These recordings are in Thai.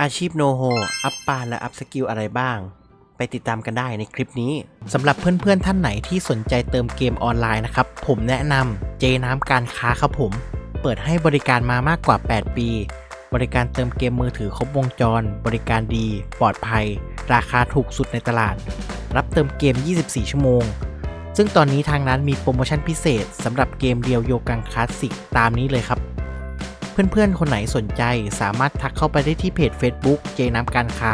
อาชีพโนโฮอัพปานและอัพสกิลอะไรบ้าง ไปติดตามกันได้ในคลิปนี้สำหรับเพื่อนๆท่านไหนที่สนใจเติมเกมออนไลน์นะครับ ผมแนะนำเจน้ำการค้าครับผม เปิดให้บริการมามากกว่า 8 ปี บริการเติมเกมมือถือครบวงจร บริการดี ปลอดภัย ราคาถูกสุดในตลาด รับเติมเกม 24 ชั่วโมง ซึ่งตอนนี้ทางร้านมีโปรโมชั่นพิเศษสำหรับเกมเดียวโยกังคลาสสิกตามนี้เลยครับ เพื่อนๆ คนไหนสนใจสามารถทักเข้าไปได้ที่เพจ Facebook เจน้ำการค้า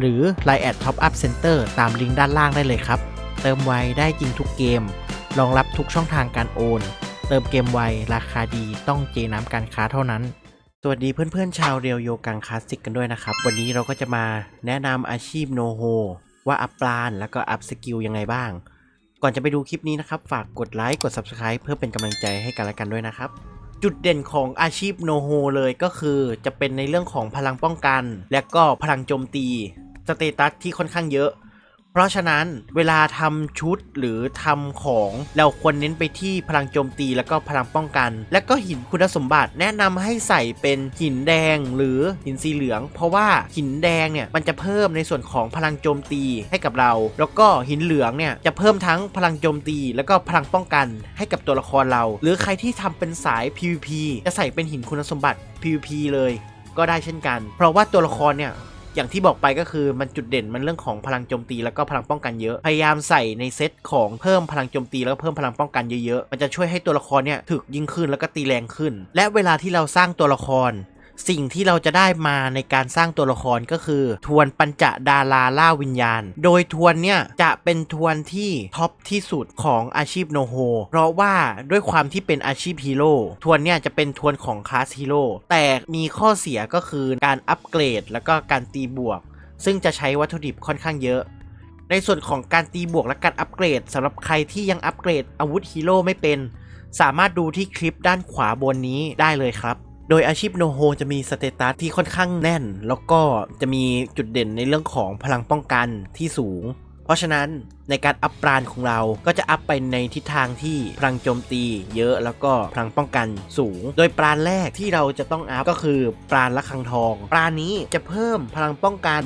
หรือ Line แอด Top Up Center ตามลิงก์ด้านล่างได้เลยครับ เติมไวได้จริงทุกเกม รองรับทุกช่องทางการโอน เติมเกมไวราคาดีต้องเจน้ำการค้าเท่านั้น สวัสดีเพื่อนๆ ชาวเรียวโยกังคลาสสิกกันด้วยนะครับ วันนี้เราก็จะมาแนะนำอาชีพโนโฮว่าอัพปลานแล้วก็อัพสกิลยังไงบ้าง ก่อนจะไปดูคลิปนี้นะครับ ฝากกดไลค์กด Subscribe เพื่อเป็นกำลังใจให้กันและกันด้วยนะครับ จุดเด่นของอาชีพโนโฮเลยก็คือจะเป็นในเรื่องของพลังป้องกัน และก็พลังโจมตีสเตตัสที่ค่อนข้างเยอะ เพราะฉะนั้นเวลาทำชุดหรือทำของเราควรเน้นไปที่พลังโจมตีแล้วก็พลังป้องกัน และก็หินคุณสมบัติแนะนำให้ใส่เป็นหินแดงหรือหินสีเหลือง เพราะว่าหินแดงเนี่ยมันจะเพิ่มในส่วนของพลังโจมตีให้กับเรา แล้วก็หินเหลืองเนี่ยจะเพิ่มทั้งพลังโจมตี แล้วก็พลังป้องกันให้กับตัวละครเรา หรือใครที่ทำเป็นสาย PVP จะใส่เป็นหินคุณสมบัติ PVP เลย ก็ได้เช่นกัน เพราะว่าตัวละครเนี่ย อย่างที่บอกไปก็คือมันจุดเด่นมันเรื่องของพลังโจมตีแล้วก็พลังป้องกันเยอะพยายามใส่ในเซตของเพิ่มพลังโจมตีแล้วก็เพิ่มพลังป้องกันเยอะๆมันจะช่วยให้ตัวละครเนี่ยถึกยิ่งขึ้นแล้วก็ตีแรงขึ้น และเวลาที่เราสร้างตัวละคร สิ่งที่เราจะได้มาในการสร้างตัวละครก็คือ ทวนปัญจดาราล่าวิญญาณ โดยทวนเนี่ยจะเป็นทวนที่ท็อปที่สุดของอาชีพโนโฮเพราะว่าด้วยความที่เป็นอาชีพฮีโร่ทวนเนี่ยจะเป็นทวนของคลาสฮีโร่แต่มีข้อเสียก็คือการอัปเกรด แล้วก็การตีบวก ซึ่งจะใช้วัตถุดิบค่อนข้างเยอะในส่วนของการตีบวกและการอัปเกรดสำหรับใครที่ยังอัปเกรดอาวุธฮีโร่ไม่เป็น สามารถดูที่คลิปด้านขวาบนนี้ได้เลยครับ โดยอาชีพโนโฮจะมีสเตตัสที่ค่อนข้างแน่น แล้วก็จะมีจุดเด่นในเรื่องของพลังป้องกันที่สูง เพราะฉะนั้น ในการอัพปราณของเราก็จะอัพไปในทิศทางที่พลังโจมตี เยอะแล้วก็พลังป้องกันสูง โดยปราณแรกที่เราจะต้องอัพก็คือปราณละคังทอง ปราณนี้จะเพิ่มพลังป้องกัน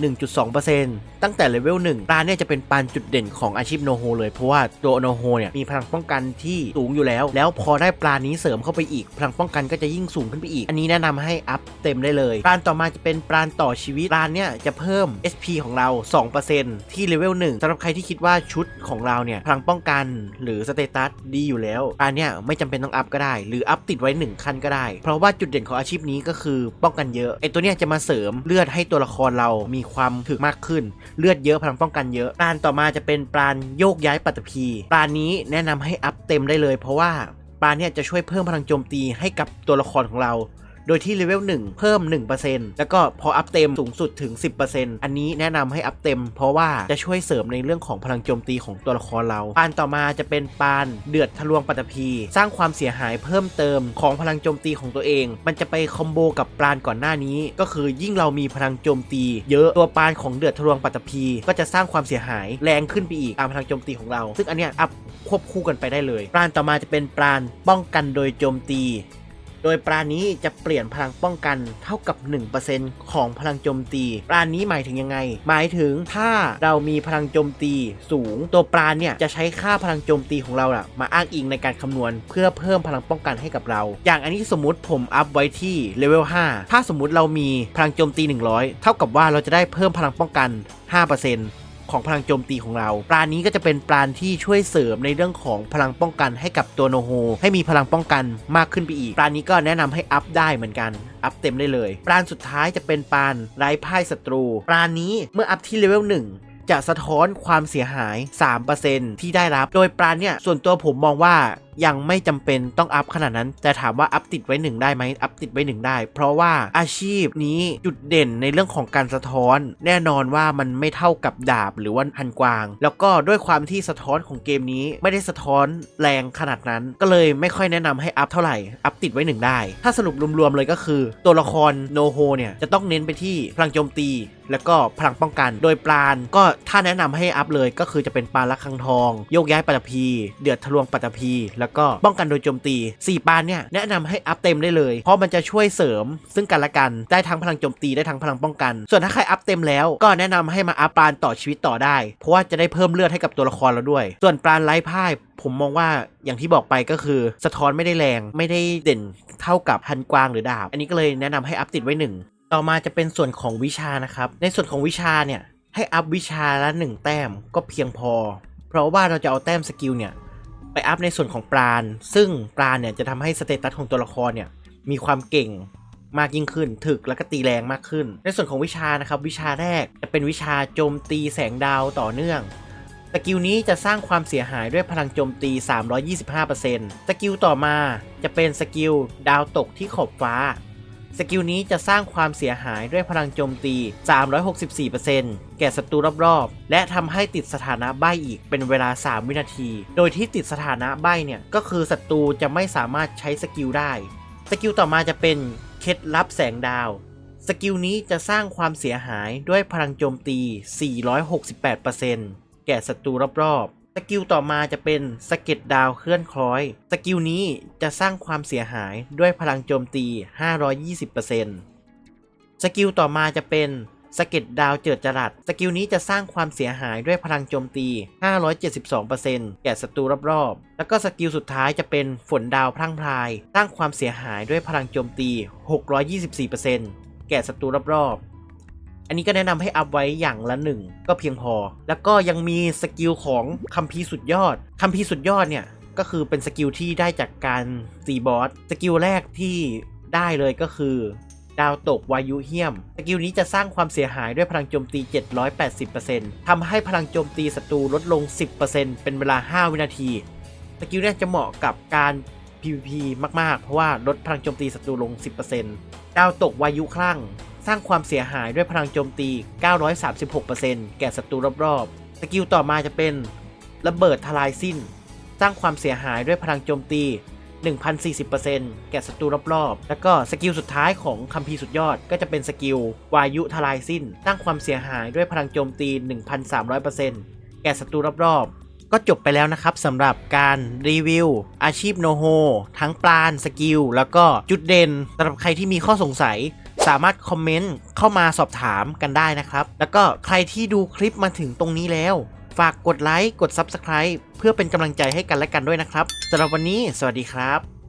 1.2%ตั้งแต่เลเวล1ปราณเนี่ยจะเป็นปราณจุดเด่นของอาชีพโนโฮเลยเพราะว่าตัวโนโฮเนี่ยมีพลังป้องกันที่สูงอยู่แล้ว แล้วพอได้ปราณนี้เสริมเข้าไปอีก พลังป้องกันก็จะยิ่งสูงขึ้นไปอีก อันนี้แนะนำให้อัพเต็มได้เลยปราณต่อมาจะเป็นปราณต่อชีวิตปราณเนี่ยจะเพิ่ม SP ของเรา 2%ที่เลเวล1สำหรับใครที่คิดว่าชุดของเราเนี่ยพลังป้องกันหรือสเตตัสดีอยู่แล้วปราเนี่ยไม่จำเป็นต้องอัพก็ได้ หรืออัพติดไว้ 1 ขั้นก็ได้ เพราะว่าจุดเด่นของอาชีพนี้ก็คือป้องกันเยอะไอตัวเนี้ยจะมาเสริมเลือดให้ตัวละครเรามีความถึกมากขึ้น เลือดเยอะพลังป้องกันเยอะปาณต่อมาจะเป็นปาณโยกย้ายปัตตภีปาณนี้แนะนำให้อัพเต็มได้เลย เพราะว่าปาณเนี่ยจะช่วยเพิ่มพลังโจมตีให้กับตัวละครของเรา โดยที่เลเวล1เพิ่ม 1%แล้วก็พออัพเต็มสูงสุดถึง 10%อันนี้แนะนำให้อัพเต็ม เพราะว่าจะช่วยเสริมในเรื่องของพลังโจมตีของตัวละครเราปานต่อมาจะเป็นปานเดือดทะลวงปัตตภีสร้างความเสียหายเพิ่มเติมของพลังโจมตีของตัวเอง มันจะไปคอมโบกับปานก่อนหน้านี้ ก็คือยิ่งเรามีพลังโจมตี เยอะตัวปานของเดือดทะลวงปัตตภีก็จะสร้างความเสียหายแรงขึ้นไปอีกตามพลังโจมตีของเรา ซึ่งอันเนี้ยอัพควบคู่กันไปได้เลยปาณต่อมาจะเป็นปาณป้องกันโดยโจมตี โดยปรานี้จะเปลี่ยนพลังป้องกันเท่ากับ 1%ของพลังโจมตี ปรานี้หมายถึงยังไง หมายถึงถ้าเรามีพลังโจมตีสูง ตัวปราเนี่ยจะใช้ค่าพลังโจมตีของเราอะมาอ้างอิงในการคำนวณ เพื่อเพิ่มพลังป้องกันให้กับเรา อย่างอันนี้สมมติผมอัพไว้ที่เลเวล5ถ้าสมมติเรามีพลังโจมตี 100 เท่ากับว่าเราจะได้เพิ่มพลังป้องกัน 5% ของพลังโจมตีของเรา ปราณนี้ก็จะเป็นปราณที่ช่วยเสริมในเรื่องของพลังป้องกันให้กับตัวโนโฮให้มีพลังป้องกันมากขึ้นไปอีก ปราณนี้ก็แนะนำให้อัพได้เหมือนกัน อัพเต็มได้เลย ปราณสุดท้ายจะเป็นปราณไร้พ่ายศัตรู ปราณนี้เมื่ออัพที่เลเวล1จะสะท้อนความเสียหาย 3%ที่ได้รับ โดยปราณเนี่ย ส่วนตัวผมมองว่ายังไม่จำเป็นต้องอัพขนาดนั้น แต่ถามว่าอัพติดไว้หนึ่งได้ไหมอัพติดไว้หนึ่งได้ เพราะว่าอาชีพนี้จุดเด่นในเรื่องของการสะท้อน แน่นอนว่ามันไม่เท่ากับดาบหรือว่าฮันกวาง แล้วก็ด้วยความที่สะท้อนของเกมนี้ไม่ได้สะท้อนแรงขนาดนั้น ก็เลยไม่ค่อยแนะนำให้อัพเท่าไหร่อัพติดไว้หนึ่งได้ ถ้าสรุปรวมๆเลยก็คือ ตัวละครโนโฮเนี่ยจะต้องเน้นไปที่พลังโจมตีแล้วก็พลังป้องกันโดยปราณก็ถ้าแนะนำให้อัพเลยก็คือจะเป็นปราณละคังทอง โยกย้ายปัตตภีเดือดทะลวงปัตตภีแล้วก็ป้องกันโดยโจมตี 4 ปานเนี่ยแนะนำให้อัพเต็มได้เลย เพราะมันจะช่วยเสริม ซึ่งกันและกันได้ทั้งพลังโจมตีได้ทั้งพลังป้องกัน ส่วนถ้าใครอัพเต็มแล้วก็แนะนำให้มาอัพปานต่อชีวิตต่อได้ เพราะว่าจะได้เพิ่มเลือดให้กับตัวละครเราด้วย ส่วนปานไร้พ่ายผมมองว่าอย่างที่บอกไปก็คือสะท้อนไม่ได้แรงไม่ได้เด่นเท่ากับฮันกวางหรือดาบ อันนี้ก็เลยแนะนำให้อัพติดไว้หนึ่งต่อมาจะเป็นส่วนของวิชานะครับ ในส่วนของวิชาเนี่ยให้อัพวิชาละหนึ่งแต้มก็เพียงพอ เพราะว่าเราจะเอาแต้มสกิลเนี่ย ไปอัพในส่วนของปราณ ซึ่งปราณเนี่ยจะทำให้สเตตัสของตัวละครเนี่ยมีความเก่งมากยิ่งขึ้น ถึกแล้วก็ตีแรงมากขึ้น ในส่วนของวิชานะครับ วิชาแรกจะเป็นวิชาโจมตีแสงดาวต่อเนื่อง สกิลนี้จะสร้างความเสียหายด้วยพลังโจมตี 325%สกิลต่อมาจะเป็นสกิลดาวตกที่ขอบฟ้า สกิลนี้จะสร้างความเสียหายด้วยพลังโจมตี 364%แก่ศัตรูรอบๆ และทำให้ติดสถานะใบอีกเป็นเวลา 3 วินาที โดยที่ติดสถานะใบเนี่ย ก็คือศัตรูจะไม่สามารถใช้สกิลได้ สกิลต่อมาจะเป็นเคล็ดลับแสงดาวสกิลนี้จะสร้างความเสียหายด้วยพลังโจมตี 468%แก่ศัตรูรอบๆ กิลต่อมาจะเป็นสเก็ดดาวเคลื่อนคล้อย สกิลนี้จะสร้างความเสียหายด้วยพลังโจมตี 520%สกิลต่อมาจะเป็นสเก็ดดาวเจิดจรัสสกิลนี้จะสร้างความเสียหายด้วยพลังโจมตี 572%แก่ศัตรูรอบๆ แล้วก็สกิลสุดท้ายจะเป็นฝนดาวพลั่งพลาย สร้างความเสียหายด้วยพลังโจมตี 624%แก่ศัตรูรอบๆ อันนี้ก็แนะนำให้อัพไว้อย่างละหนึ่งก็เพียงพอ แล้วก็ยังมีสกิลของคัมภีร์สุดยอดคัมภีร์สุดยอดเนี่ยก็คือเป็นสกิลที่ได้จากการตีบอสสกิลแรกที่ได้เลยก็คือดาวตกวายุเฮี้ยม สกิลนี้จะสร้างความเสียหายด้วยพลังโจมตี 780%ทำให้พลังโจมตีศัตรูลดลง 10%เป็นเวลา 5 วินาที สกิลนี้จะเหมาะกับการ PVP มาก ๆ เพราะว่าลดพลังโจมตีศัตรูลง 10%ดาวตกวายุคลั่ง ร้างความเสียหายด้วยพลังโจมตี 936%แก่ศัตรูรอบๆ สกิลต่อมาจะเป็นระเบิดทลายสิ้น สร้างความเสียหายด้วยพลังโจมตี 1,040%แก่ศัตรูรอบๆ แล้วก็สกิลสุดท้ายของคัมภีร์สุดยอดก็จะเป็นสกิลวายุทลายสิ้น สร้างความเสียหายด้วยพลังโจมตี 1,300%แก่ศัตรูรอบๆก็จบไปแล้วนะครับสำหรับการรีวิว อาชีพโนโฮทั้งปราณสกิล แล้วก็จุดเด่นสำหรับใครที่มีข้อสงสัย สามารถคอมเมนต์เข้ามาสอบถามกันได้นะครับ แล้วก็ใครที่ดูคลิปมาถึงตรงนี้แล้ว ฝากกดไลค์กด Subscribe เพื่อเป็นกำลังใจให้กันและกันด้วยนะครับสำหรับวันนี้ สวัสดีครับ